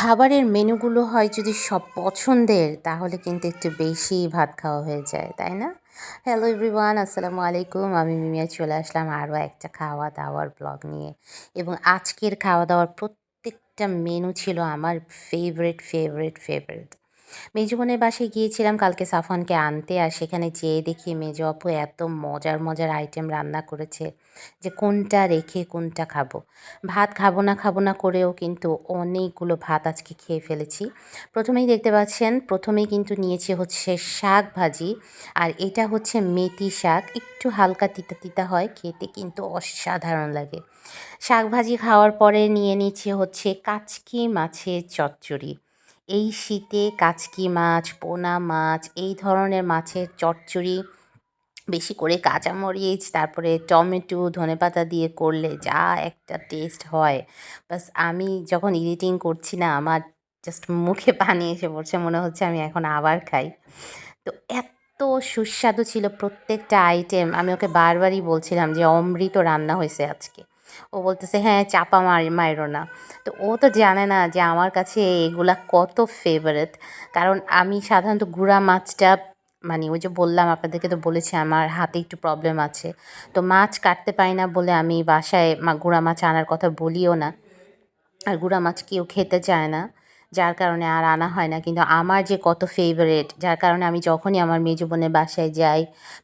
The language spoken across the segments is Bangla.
খাবারের মেনুগুলো হয় যদি সব পছন্দের, তাহলে কিন্তু একটু বেশি ভাত খাওয়া হয়ে যায়, তাই না? হ্যালো এভরিওয়ান আসসালামু আলাইকুম। আমি মিমিয়া চলে আসলাম আরও একটা খাওয়া দাওয়ার ব্লগ নিয়ে। এবং আজকের খাওয়া দাওয়ার প্রত্যেকটা মেনু ছিল আমার ফেভারিট ফেভারিট ফেভারিট মেজো বোনের বাসায় গিয়েছিলাম, কালকে সাফানকে আনতে, আর সেখানে যেয়ে দেখি মেজো আপু এত মজার মজার আইটেম রান্না করেছে যে কোনটা রেখে কোনটা খাব। ভাত খাব না খাব না করেও কিন্তু অনেকগুলো ভাত আজকে খেয়ে ফেলেছি। প্রথমেই দেখতে পাচ্ছেন, প্রথমেই কিন্তু নিয়েছি হচ্ছে শাক ভাজি, আর এটা হচ্ছে মেথি শাক। একটু হালকা তিতা তিতা হয়, খেতে কিন্তু অসাধারণ লাগে। শাক ভাজি খাওয়ার পরে নিয়ে নিচ্ছে হচ্ছে কাচকি মাছের চচ্চড়ি। এই শীতে কাচকি মাছ, পোনা মাছ, এই ধরনের মাছের চচ্চড়ি, বেশি করে কাঁচামরিচ, তারপরে টমেটো, ধনেপাতা দিয়ে করলে যা একটা টেস্ট হয়। বাস আমি যখন এডিটিং করছি না, আমার জাস্ট মুখে পানি এসে পড়ছে, মনে হচ্ছে আমি এখন আবার খাই। তো এত সুস্বাদু ছিল প্রত্যেকটা আইটেম আমি ওকে বারবারই বলছিলাম যে অমৃত রান্না হয়েছে আজকে। ও বলতেছে হ্যাঁ চাপা মার, মাইরো না। তো ও তো জানে না যে আমার কাছে এগুলা কত ফেভারেট কারণ আমি সাধারণত গুঁড়া মাছটা মানে ওই যে বললাম, আপনাদেরকে তো বলেছি, আমার হাতে একটু প্রবলেম আছে। তো মাছ কাটতে পারি না বলে আমি বাসায় গুঁড়া মাছ আনার কথা বলিও না। আর গুঁড়া মাছ কেউ খেতে চায় না। যার কারণে আর আনা হয় না। কিন্তু আমার যে কত ফেভারেট যার কারণে আমি যখনই আমার মেজো বোনের বাসায় যাই,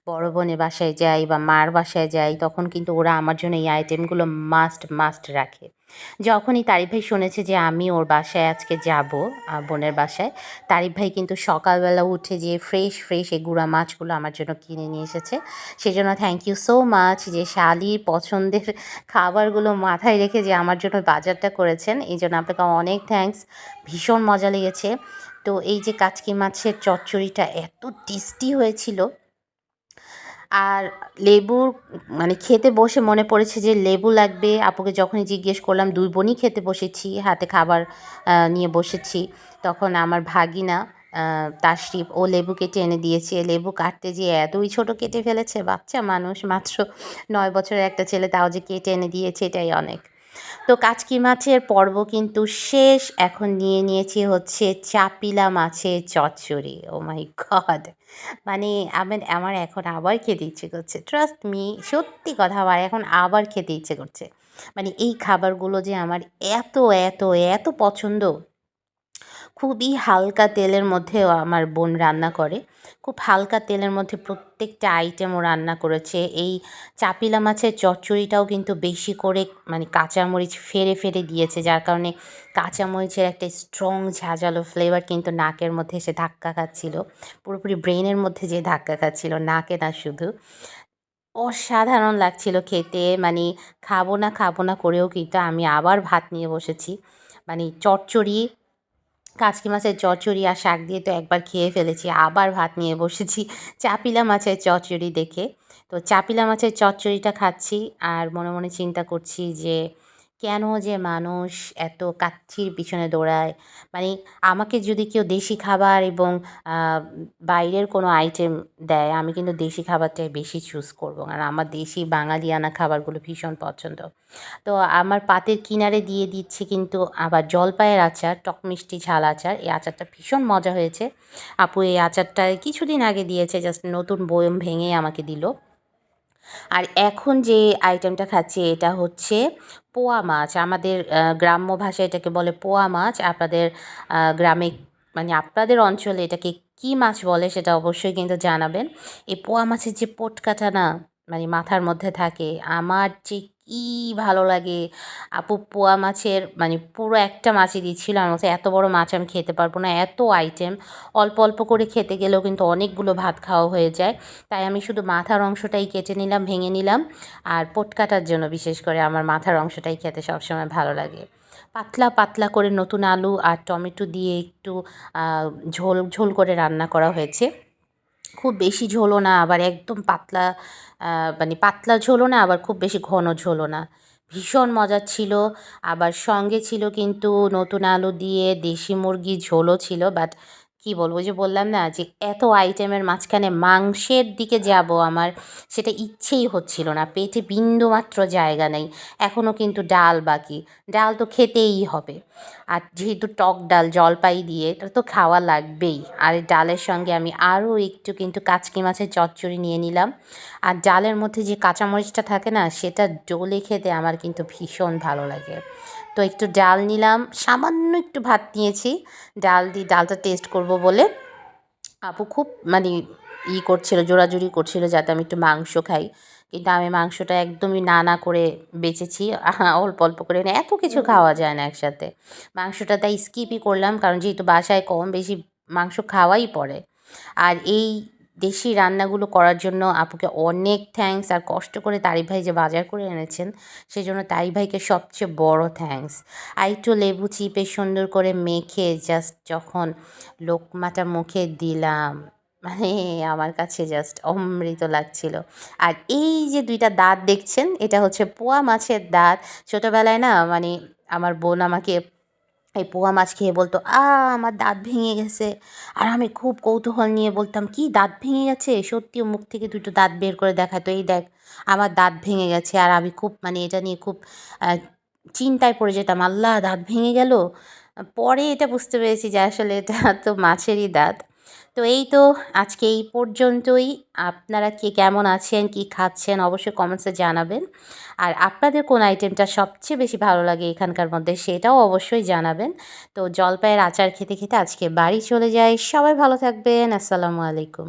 বড় বোনের বাসায় যাই বা মার বাসায় যাই, তখন কিন্তু ওরা আমার জন্য এই আইটেমগুলো মাস্ট মাস্ট রাখে। যখনই তারিফ ভাই শুনেছে যে আমি ওর বাসায় আজকে যাব বোনের বাসায়, তারিফ ভাই কিন্তু সকালবেলা উঠে যে ফ্রেশ ফ্রেশ এই গুঁড়া মাছগুলো আমার জন্য কিনে নিয়ে এসেছে। সেজন্য থ্যাংক ইউ সো মাচ যে শালির পছন্দের খাবারগুলো মাথায় রেখে যে আমার জন্য বাজারটা করেছেন। এই জন্য আপনাকে অনেক থ্যাংকস ভীষণ মজা লেগেছে। তো এই যে কাচকি মাছের চচ্চড়িটা এত টেস্টি হয়েছিল আর লেবুর মানে খেতে বসে মনে পড়েছে যে লেবু লাগবে। আপুকে যখনই জিজ্ঞেস করলাম, দুই বোনই খেতে বসেছি? হাতে খাবার নিয়ে বসেছি? তখন আমার ভাগিনা তার তাশরিফ ও লেবু কেটে এনে দিয়েছে। লেবু কাটতে যে এতই ছোট কেটে ফেলেছে বাচ্চা মানুষ, মাত্র নয় বছরের একটা ছেলে, তাও যে কেটে এনে দিয়েছে, এটাই অনেক। তো কাচকি মাছের পর্ব কিন্তু শেষ। এখন নিয়ে নিয়েছি হচ্ছে চাপিলা মাছের চচ্চড়ি। ও মাই গড মানে আমার আমার এখন আবার খেতে ইচ্ছে করছে। ট্রাস্ট মি সত্যি কথা আবার এখন আবার খেতে ইচ্ছে করছে। মানে এই খাবারগুলো যে আমার এত এত এত পছন্দ খুবই হালকা তেলের মধ্যে আমার বোন রান্না করে। খুব হালকা তেলের মধ্যে প্রত্যেকটা আইটেমও রান্না করেছে। এই চাপিলা মাছের চচ্চড়িটাও কিন্তু বেশি করে মানে কাঁচামরিচ ফেরে ফেরে দিয়েছে, যার কারণে কাঁচামরিচের একটা স্ট্রং ঝাঁঝালো ফ্লেভার কিন্তু নাকের মধ্যে এসে ধাক্কা খাচ্ছিল। পুরোপুরি ব্রেনের মধ্যে যে ধাক্কা খাচ্ছিল, নাকে না শুধু। অসাধারণ লাগছিল খেতে মানে খাব না খাব না করেও কিন্তু আমি আবার ভাত নিয়ে বসেছি। মানে চচ্চড়ি কাচকি মাছের চচ্চড়ি আর শাক দিয়ে তো একবার খেয়ে ফেলেছি, আবার ভাত নিয়ে বসেছি। চাপিলা মাছের চচ্চড়ি দেখে। তো চাপিলা মাছের চচ্চড়িটা খাচ্ছি আর মনে মনে চিন্তা করছি যে কেন যে মানুষ এত কাচ্ছির পিছনে দৌড়ায়? মানে আমাকে যদি কেউ দেশি খাবার এবং বাইরের কোনো আইটেম দেয়, আমি কিন্তু দেশি খাবারটাই বেশি চুজ করব। কারণ আমার দেশি বাঙালিয়ানা খাবারগুলো ভীষণ পছন্দ। তো আমার পাতের কিনারে দিয়ে দিচ্ছে কিন্তু আবার জলপাইয়ের আচার, টক মিষ্টি ঝাল আচার। এই আচারটা ভীষণ মজা হয়েছে। আপু এই আচারটা কিছুদিন আগে দিয়েছে জাস্ট নতুন বয়ম ভেঙে আমাকে দিল। আর এখন যে আইটেমটা খাচ্ছি, এটা হচ্ছে পোয়া মাছ। আমাদের গ্রাম্য ভাষায় এটাকে বলে পোয়া মাছ। আপনাদের গ্রামে মানে আপনাদের অঞ্চলে এটাকে কি মাছ বলে সেটা অবশ্যই কিন্তু জানাবেন। এই পোয়া মাছের যে পোটকাটা না মানে মাথার মধ্যে থাকে, আমার যে কী ভালো লাগে। আপু পোয়া মাছের মানে পুরো একটা মাছই দিচ্ছিল আমার কাছে। এত বড় মাছ আমি খেতে পারব না, এত আইটেম অল্প অল্প করে খেতে গেলেও কিন্তু অনেকগুলো ভাত খাওয়া হয়ে যায়। তাই আমি শুধু মাথার অংশটাই কেটে নিলাম, ভেঙে নিলাম। আর পোটকাটার জন্য বিশেষ করে আমার মাথার অংশটাই খেতে সবসময় ভালো লাগে। পাতলা পাতলা করে নতুন আলু আর টমেটো দিয়ে একটু ঝোল ঝোল করে রান্না করা হয়েছে। খুব বেশি ঝোলো না, আবার একদম পাতলা মানে পাতলা ঝোলো না, আবার খুব বেশি ঘন ঝোলো না। ভীষণ মজার ছিল, আবার সঙ্গে ছিল কিন্তু নতুন আলু দিয়ে দেশি মুরগি ঝোলও ছিল বাট কি বলব? যে বললাম না যে, এত আইটেমের মাঝখানে মাংসের দিকে যাব আমার, সেটা ইচ্ছেই হচ্ছিল না। পেটে বিন্দুমাত্র জায়গা নেই। এখনও কিন্তু ডাল বাকি। ডাল তো খেতেই হবে। আর যেহেতু টক ডাল, জলপাই দিয়ে, এটা তো খাওয়া লাগবেই। আর ডালের সঙ্গে আমি আরও একটু কিন্তু কাচকি মাছের চচ্চড়ি নিয়ে নিলাম। আর ডালের মধ্যে যে কাঁচামরিচটা থাকে না, সেটা ডোলে খেতে আমার কিন্তু ভীষণ ভালো লাগে। তো একটু ডাল নিলাম। সামান্য একটু ভাত নিয়েছি। ডাল দিয়ে ডালটা টেস্ট করব বলে। আপু খুব মানে ই করছিল জোরাজুরি করছিল যাতে আমি একটু মাংস খাই। কিন্তু আমি মাংসটা একদমই না না করে বেঁচেছি। অল্প অল্প করে না এত কিছু খাওয়া যায় না একসাথে। মাংসটা তাই স্কিপই করলাম কারণ যেহেতু বাসায় কম বেশি মাংস খাওয়াই পড়ে। আর এই দেশি রান্নাগুলো করার জন্য আপুকে অনেক থ্যাঙ্কস আর কষ্ট করে তারিফ ভাই যে বাজার করে এনেছেন সেই জন্য তারিফ ভাইকে সবচেয়ে বড় থ্যাঙ্কস আর একটু লেবু চিপে সুন্দর করে মেখে জাস্ট যখন লোকমাটা মুখে দিলাম মানে আমার কাছে জাস্ট অমৃত লাগছিল। আর এই যে দুইটা দাঁত দেখছেন, এটা হচ্ছে পোয়া মাছের দাঁত। ছোটোবেলায় না মানে আমার বোন আমাকে এই পোয়া মাছ খেয়ে বলতো, আ, আমার দাঁত ভেঙে গেছে। আর আমি খুব কৌতূহল নিয়ে বলতাম, কি, দাঁত ভেঙে গেছে? সত্যি মুখ থেকে দুটো দাঁত বের করে দেখাতো, এই দেখ, আমার দাঁত ভেঙে গেছে। আর আমি খুব মানে এটা নিয়ে খুব চিন্তায় পড়ে যেতাম, আল্লাহ, দাঁত ভেঙে গেল? পরে এটা বুঝতে পেরেছি যে আসলে এটা তো মাছেরই দাঁত। তো এই তো আজকে এই পর্যন্তই। আপনারা কে কেমন আছেন, কি খাচ্ছেন অবশ্যই কমেন্টসে জানাবেন। আর আপনাদের কোন আইটেমটা সবচেয়ে বেশি ভালো লাগে এখানকার মধ্যে সেটাও অবশ্যই জানাবেন। তো জলপাইয়ের আচার খেতে খেতে আজকে বাড়ি চলে যাই। সবাই ভালো থাকবেন। আসসালামু আলাইকুম।